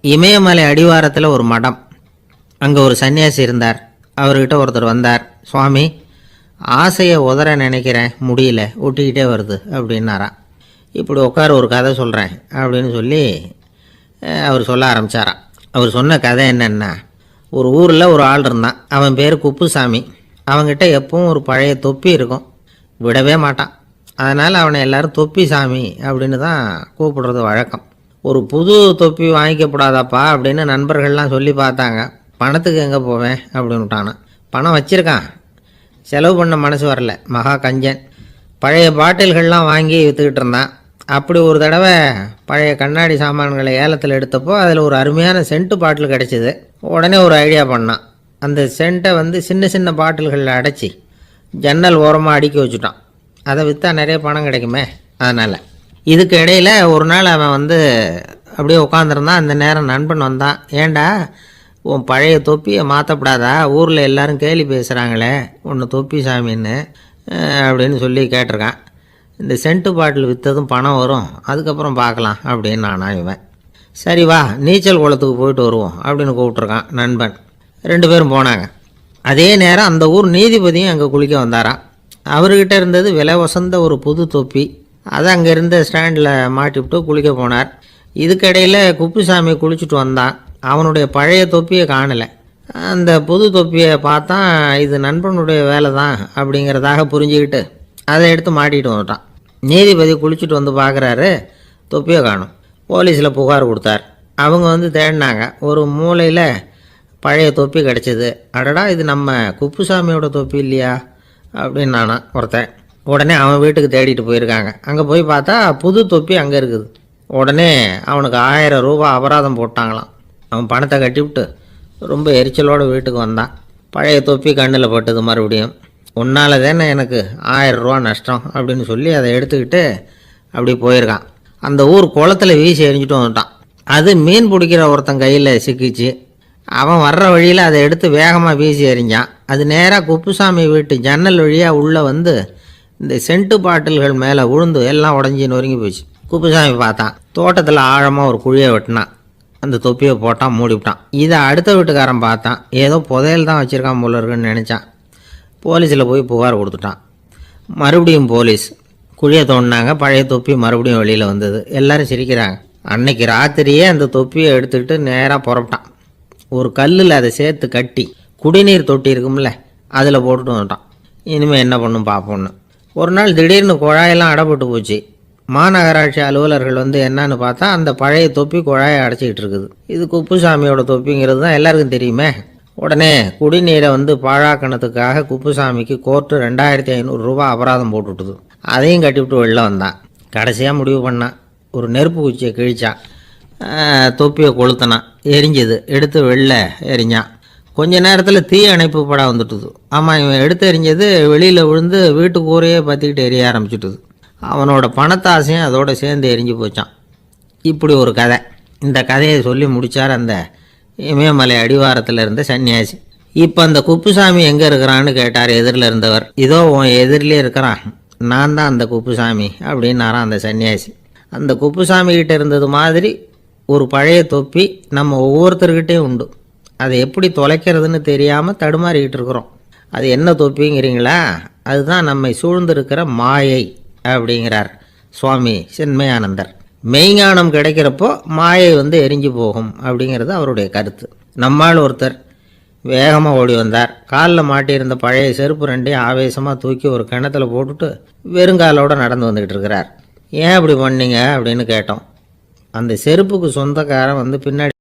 இமயமலை அடிவாரத்தில் ஒரு மடம். அங்கே ஒரு சன்னியாசி இருந்தார். அவர்கிட்ட ஒருத்தர் வந்தார். சுவாமி ஆசையை உதற நினைக்கிறேன். முடியல. ஒட்டிக்கிட்டே வருது. அப்படின்னாராம் இப்படி உட்கார ஒரு கதை சொல்கிறேன் அப்படின்னு சொல்லி அவர் சொல்ல ஆரம்பித்தாராம் அவர் சொன்ன கதை என்னென்னா ஒரு ஊரில் ஒரு ஆள் இருந்தான். அவன் பேர் குப்புசாமி. அவன்கிட்ட எப்பவும் ஒரு பழைய தொப்பி இருக்கும். விடவே மாட்டான். அதனால் அவனை எல்லாரும் தொப்பி சாமி அப்படின்னு தான் கூப்பிடுறது வழக்கம். ஒரு புது தொப்பி வாங்கிக்கப்படாதாப்பா அப்படின்னு நண்பர்கள்லாம் சொல்லி பார்த்தாங்க. பணத்துக்கு எங்கே போவேன்? அப்படின்னு பணம் வச்சுருக்கான். செலவு பண்ண மனசு வரல. மகா கஞ்சன். பழைய பாட்டில்கள்லாம் வாங்கி விற்றுக்கிட்டு இருந்தான். அப்படி ஒரு தடவை பழைய கண்ணாடி சாமான்களை ஏலத்தில் எடுத்தப்போ அதில் ஒரு அருமையான சென்ட்டு பாட்டில் கிடச்சிது. உடனே ஒரு ஐடியா பண்ணான். அந்த சென்ட்டை வந்து சின்ன சின்ன பாட்டில்களில் அடைச்சி ஜன்னல் ஓரமாக அடுக்கி வச்சுட்டான். அதை விற்றா நிறைய பணம் கிடைக்குமே? அதனால். இதுக்கு இடையில் ஒரு நாள் அவன் வந்து அப்படியே உட்காந்துருந்தான் அந்த நேரம் நண்பன் வந்தான். ஏன்டா உன் பழைய தொப்பியை மாற்றப்படாதா ஊரில் எல்லோரும் கேலி பேசுகிறாங்களே ஒன்று தொப்பி சாமின்னு அப்படின்னு சொல்லி கேட்டிருக்கான். இந்த சென்ட்டு பாட்டில் விற்றதும் பணம் வரும் அதுக்கப்புறம் பார்க்கலாம் அப்படின்னு நானா இவன். சரி வா நீச்சல் குளத்துக்கு போயிட்டு வருவோம் அப்படின்னு கூப்பிட்ருக்கான் நண்பன். ரெண்டு பேரும் போனாங்க. அதே நேரம் அந்த ஊர் நீதிபதியும் அங்கே குளிக்க வந்தாராம். அவர்கிட்ட இருந்தது விலை வசந்த ஒரு புது தொப்பி. அதை அங்கே இருந்த ஸ்டாண்டில் மாட்டிவிட்டு குளிக்க போனார். இதுக்கிடையில் குப்புசாமி குளிச்சுட்டு வந்தான். அவனுடைய பழைய தொப்பியை காணலை. அந்த புது தொப்பியை பார்த்தா இது நண்பனுடைய வேலை தான் அப்படிங்கிறதாக புரிஞ்சுக்கிட்டு அதை எடுத்து மாட்டிகிட்டு வந்துட்டான். நீதிபதி குளிச்சுட்டு வந்து பார்க்குறாரு தொப்பியை காணும். போலீஸில் புகார் கொடுத்தார். அவங்க வந்து தேடினாங்க. ஒரு மூலையில் பழைய தொப்பி கிடச்சிது. அடடா இது நம்ம குப்புசாமியோட தொப்பி இல்லையா? அப்படின்னு நானா ஒருத்தன். உடனே அவன் வீட்டுக்கு தேடிட்டு போயிருக்காங்க. அங்கே போய் பார்த்தா புது தொப்பி அங்கே இருக்குது. உடனே அவனுக்கு ஆயிரம் ரூபா அபராதம் போட்டாங்களாம். அவன் பணத்தை கட்டிவிட்டு ரொம்ப எரிச்சலோடு வீட்டுக்கு வந்தான். பழைய தொப்பி கண்ணில் பட்டது மறுபடியும். உன்னால் தானே எனக்கு ஆயிரம் ரூபா நஷ்டம் அப்படின்னு சொல்லி அதை எடுத்துக்கிட்டு அப்படி போயிருக்கான். அந்த ஊர் குளத்துல வீசி எரிஞ்சிட்டு வந்துட்டான். அது மீன் பிடிக்கிற ஒருத்தன் கையில் சிக்கிச்சு. அவன் வர்ற வழியில் அதை எடுத்து வேகமாக வீசி எறிஞ்சான். அது நேராக குப்புசாமி வீட்டு ஜன்னல் வழியாக உள்ளே வந்து இந்த சென்ட்டு பாட்டில்கள் மேலே விழுந்து எல்லாம் உடஞ்சி நொறுங்கி போச்சு. குப்புசாமி பார்த்தான். தோட்டத்தில் ஆழமாக ஒரு குழியை வெட்டினான் அந்த தொப்பியை போட்டான் மூடிவிட்டான் இதை அடுத்த வீட்டுக்காரன் பார்த்தான். ஏதோ புதையல் தான் வச்சுருக்கான் போல இருக்குன்னு நினச்சான். போலீஸில் போய் புகார் கொடுத்துட்டான். மறுபடியும் போலீஸ். குழியை தோண்டினாங்க. பழைய தொப்பி மறுபடியும் வெளியில் வந்தது. எல்லாரும் சிரிக்கிறாங்க. அன்னைக்கு ராத்திரியே அந்த தொப்பியை எடுத்துக்கிட்டு நேராக புறப்பட்டான். ஒரு கல்லில் அதை சேர்த்து கட்டி குடிநீர் தொட்டி இருக்கும்ல அதில் போட்டுட்டு வந்துட்டான். இனிமேல் என்ன பண்ணும் பார்ப்போம்னு ஒரு நாள் திடீர்னு குழாயெல்லாம் அடப்பட்டு போச்சு. மாநகராட்சி அலுவலர்கள் வந்து என்னன்னு பார்த்தா அந்த பழைய தொப்பி குழாயை அடைச்சிக்கிட்டு இருக்குது. இது குப்புசாமியோட தொப்பிங்கிறது தான் எல்லாருக்கும் தெரியுமே. உடனே குடிநீரை வந்து பாழாக்கணத்துக்காக குப்புசாமிக்கு கோர்ட்டு ரெண்டாயிரத்தி ஐநூறுரூவா அபராதம் போட்டுவிட்டுது. அதையும் கட்டிவிட்டு வெளில வந்தான். கடைசியாக முடிவு பண்ணான் ஒரு நெருப்பு குச்சியை கிழிச்சான் தொப்பியை கொளுத்தினான் எரிஞ்சது. எடுத்து வெளில எரிஞ்சான். கொஞ்ச நேரத்தில் தீ அணைப்பு படம் வந்துட்டுது. ஆமாம் இவன் எடுத்து எறிஞ்சது வெளியில் விழுந்து வீட்டு கூரையே பார்த்துக்கிட்டு எரிய ஆரம்பிச்சுட்டுது. அவனோட பணத்தாசையும் அதோடு சேர்ந்து எரிஞ்சு போச்சான். இப்படி ஒரு கதை. இந்த கதையை சொல்லி முடித்தார் அந்த இமயமலை அடிவாரத்தில் இருந்த சன்னியாசி. இப்போ அந்த குப்புசாமி எங்கே இருக்கிறான்னு கேட்டார் எதிரில் இருந்தவர். இதோ உன் எதிரிலே இருக்கிறான். நான் தான் அந்த குப்புசாமி அப்படின்னாரான் அந்த சன்னியாசி. அந்த குப்புசாமி கிட்ட இருந்தது மாதிரி ஒரு பழைய தொப்பி நம்ம ஒவ்வொருத்தர்கிட்டையும் உண்டு. அதை எப்படி தொலைக்கிறதுன்னு தெரியாமல் தடுமாறிக்கிட்டு இருக்கிறோம். அது என்ன தொப்பிங்கிறீங்களா? அதுதான் நம்மை சூழ்ந்திருக்கிற மாயை அப்படிங்கிறார் சுவாமி சென்மயானந்தர். மெய்ஞானம் கிடைக்கிறப்போ மாயை வந்து எரிஞ்சு போகும் அப்படிங்கிறது அவருடைய கருத்து. நம்மால் ஒருத்தர் வேகமாக ஓடி வந்தார். காலில் மாட்டியிருந்த பழைய செருப்பு ரெண்டையும் ஆவேசமாக தூக்கி ஒரு கிணத்துல போட்டுட்டு வெறுங்காலோடு நடந்து வந்துக்கிட்டு இருக்கிறார். ஏன் அப்படி பண்ணீங்க? அப்படின்னு கேட்டோம். அந்த செருப்புக்கு சொந்தக்காரன் வந்து பின்னாடி